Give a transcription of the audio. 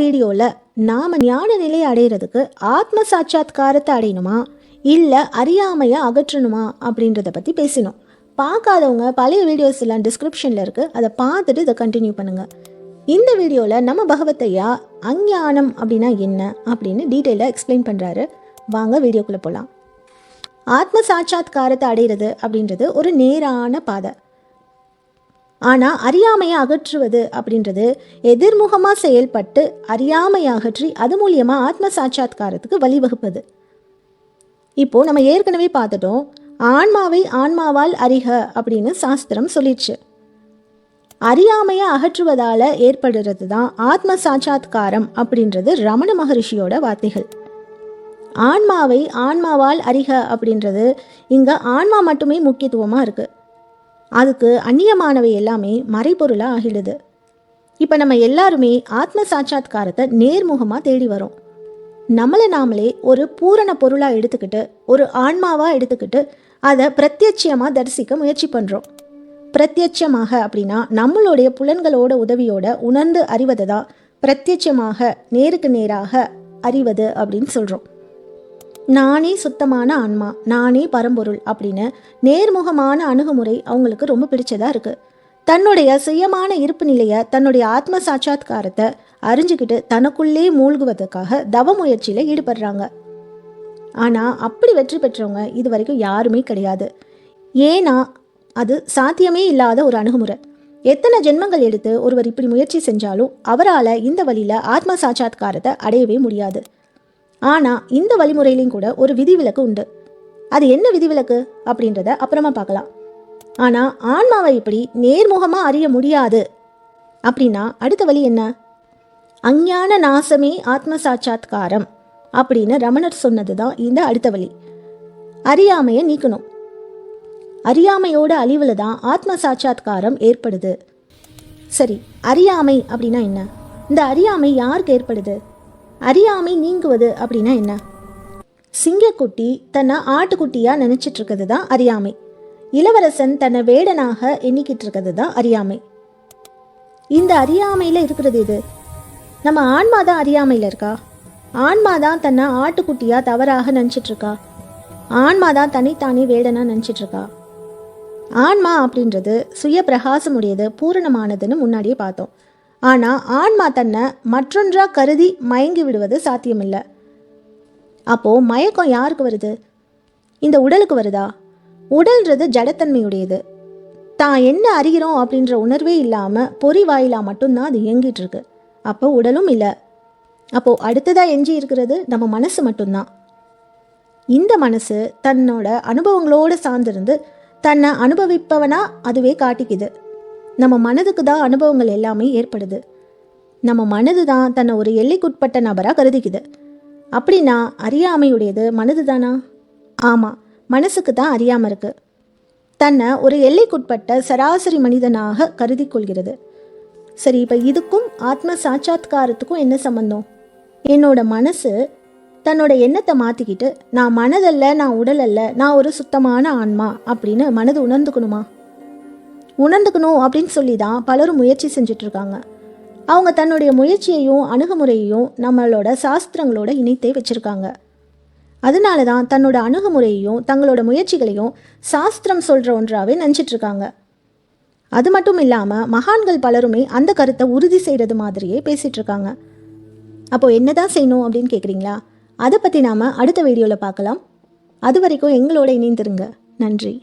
வீடியோவில் நாம் ஞான நிலை அடையிறதுக்கு ஆத்ம சாட்சாத்காரத்தை அடையணுமா? இல்லை அறியாமையை அகற்றணுமா? அப்படின்றத பற்றி பேசினோம். பார்க்காதவங்க பழைய வீடியோஸ் எல்லாம் டிஸ்கிரிப்ஷனில் இருக்குது அதை பார்த்துட்டு இதை கண்டினியூ பண்ணுங்கள் இந்த வீடியோவில் நம்ம பகவத்தையா அஞ்ஞானம் அப்படின்னா என்ன? அப்படின்னு டீட்டெயிலாக எக்ஸ்பிளைன் பண்ணுறாரு வாங்க வீடியோக்குள்ளே போகலாம் ஆத்ம சாட்சாத்காரத்தை அடையிறது அப்படின்றது ஒரு நேரான பாதை. ஆனால் அறியாமையை அகற்றுவது அப்படின்றது எதிர்முகமாக செயல்பட்டு அறியாமையை அகற்றி அது மூலியமாக ஆத்ம சாட்சாத்காரத்துக்கு வழிவகுப்பது. இப்போ நம்ம ஏற்கனவே பார்த்துட்டோம் ஆன்மாவை ஆன்மாவால் அறிக அப்படின்னு சாஸ்திரம் சொல்லிடுச்சு அறியாமையை அகற்றுவதால் ஏற்படுறது தான் ஆத்ம சாட்சாத்காரம் அப்படின்றது ரமண மகரிஷியோட வார்த்தைகள். ஆன்மாவை ஆன்மாவால் அறிக அப்படின்றது இங்கே ஆன்மா மட்டுமே முக்கியத்துவமாக இருக்குது அதுக்கு அந்நியமானவை எல்லாமே மறைபொருளாக ஆகிடுது. இப்போ நம்ம எல்லாருமே ஆத்ம சாட்சாத்காரத்தை நேர்முகமாக தேடி வரோம். நம்மளை நாமளே ஒரு பூரண பொருளாக எடுத்துக்கிட்டு ஒரு ஆன்மாவாக எடுத்துக்கிட்டு அதை பிரத்யட்சியமாக தரிசிக்க முயற்சி பண்ணுறோம் பிரத்யட்சமாக அப்படின்னா நம்மளுடைய புலன்களோட உதவியோட உணர்ந்து அறிவதை தான் பிரத்யட்சமாக நேருக்கு நேராக அறிவது அப்படின்னு சொல்கிறோம் நானே சுத்தமான ஆன்மா நானே பரம்பொருள் அப்படின்னு நேர்முகமான அணுகுமுறை அவங்களுக்கு ரொம்ப பிடிச்சதா இருக்குது தன்னுடைய சுயமான இருப்பு நிலையை தன்னுடைய ஆத்ம சாட்சாத்காரத்தை அறிஞ்சுக்கிட்டு தனக்குள்ளே மூழ்குவதற்காக தவ முயற்சியில் ஈடுபடுறாங்க. ஆனால் அப்படி வெற்றி பெற்றவங்க இது வரைக்கும் யாருமே கிடையாது. ஏன்னா அது சாத்தியமே இல்லாத ஒரு அணுகுமுறை. எத்தனை ஜென்மங்கள் எடுத்து ஒருவர் இப்படி முயற்சி செஞ்சாலும் அவரால் இந்த வழியில் ஆத்ம சாட்சாத்காரத்தை அடையவே முடியாது. ஆனால் இந்த வழிமுறையிலையும் கூட ஒரு விதிவிலக்கு உண்டு. அது என்ன விதிவிலக்கு? அப்படின்றத அப்புறமா பார்க்கலாம். ஆனால் ஆன்மாவை இப்படி நேர்முகமாக அறிய முடியாது. அப்படின்னா அடுத்த வழி என்ன? அஞ்ஞான நாசமே ஆத்ம சாட்சாத்காரம் அப்படின்னு ரமணர் சொன்னது தான் இந்த அடுத்த வழி. அறியாமையை நீக்கணும். அறியாமையோட அழிவில் தான் ஆத்ம சாட்சாத்காரம் ஏற்படுது. சரி அறியாமை அப்படின்னா என்ன? இந்த அறியாமை யாருக்கு ஏற்படுது? அறியாமை நீங்குவது அப்படின்னா என்ன? சிங்கக்குட்டி தன்னை ஆட்டுக்குட்டியாக நினச்சிட்டு இருக்கிறது தான் அறியாமை. இளவரசன் தன்னை வேடனாக எண்ணிக்கிட்டு இருக்கிறது தான் அறியாமை. இந்த அறியாமையில் இருக்கிறது இது நம்ம ஆன்மா தான் அறியாமையில் இருக்கா? ஆன்மா தான் தன்னை ஆட்டுக்குட்டியாக தவறாக நினச்சிட்டு இருக்கா ஆன்மா தான் தனித்தானே வேடனாக நினச்சிட்ருக்கா ஆன்மா அப்படின்றது சுய பிரகாசமுடையது பூரணமானதுன்னு முன்னாடியே பார்த்தோம். ஆனால் ஆன்மா தன்னை மற்றொன்றாக கருதி மயங்கி விடுவது சாத்தியமில்லை. அப்போது மயக்கம் யாருக்கு வருது? இந்த உடலுக்கு வருதா? உடல்ன்றது ஜடத்தன்மையுடையது. தான் என்ன அறிகிறோம் அப்படின்ற உணர்வே இல்லாமல் பொறி வாயிலாக மட்டும்தான் அது இயங்கிட்டு இருக்கு அப்போ உடலும் இல்லை. அப்போது அடுத்ததாக எஞ்சி இருக்கிறது நம்ம மனசு மட்டும்தான். இந்த மனசு தன்னோட அனுபவங்களோடு சார்ந்திருந்து தன்னை அனுபவிப்பவனா அதுவே காட்டிக்குது. நம்ம மனதுக்கு தான் அனுபவங்கள் எல்லாமே ஏற்படுது. நம்ம மனது தான் தன்னை ஒரு எல்லைக்குட்பட்ட நபராக கருதிக்குது. அப்படின்னா அறியாமையுடையது மனது தானா? ஆமாம் மனசுக்கு தான் அறியாமல் இருக்கு. தன்னை ஒரு எல்லைக்குட்பட்ட சராசரி மனிதனாக கருதி கொள்கிறது சரி இப்போ இதுக்கும் ஆத்ம சாட்சாத்காரத்துக்கும் என்ன சம்பந்தம்? என்னோட மனசு தன்னோட எண்ணத்தை மாற்றிக்கிட்டு நான் மனதல்ல நான் உடல் அல்ல நான் ஒரு சுத்தமான ஆன்மா அப்படின்னு மனது உணர்ந்துக்கணுமா? உணர்ந்துக்கணும் அப்படின்னு சொல்லி தான் பலரும் முயற்சி செஞ்சிட்ருக்காங்க. அவங்க தன்னுடைய முயற்சியையும் அணுகுமுறையையும் நம்மளோட சாஸ்திரங்களோட இணைத்தே வச்சுருக்காங்க. அதனால தான் தன்னோட அணுகுமுறையையும் தங்களோட முயற்சிகளையும் சாஸ்திரம் சொல்கிற ஒன்றாகவே நினச்சிட்ருக்காங்க அது மட்டும் இல்லாமல் மகான்கள் பலருமே அந்த கருத்தை உறுதி செய்கிறது மாதிரியே பேசிகிட்ருக்காங்க அப்போது என்ன தான் செய்யணும் அப்படின்னு கேட்குறீங்களா அதை பற்றி நாம் அடுத்த வீடியோவில் பார்க்கலாம் அது வரைக்கும் எங்களோட இணைந்திருங்க. நன்றி.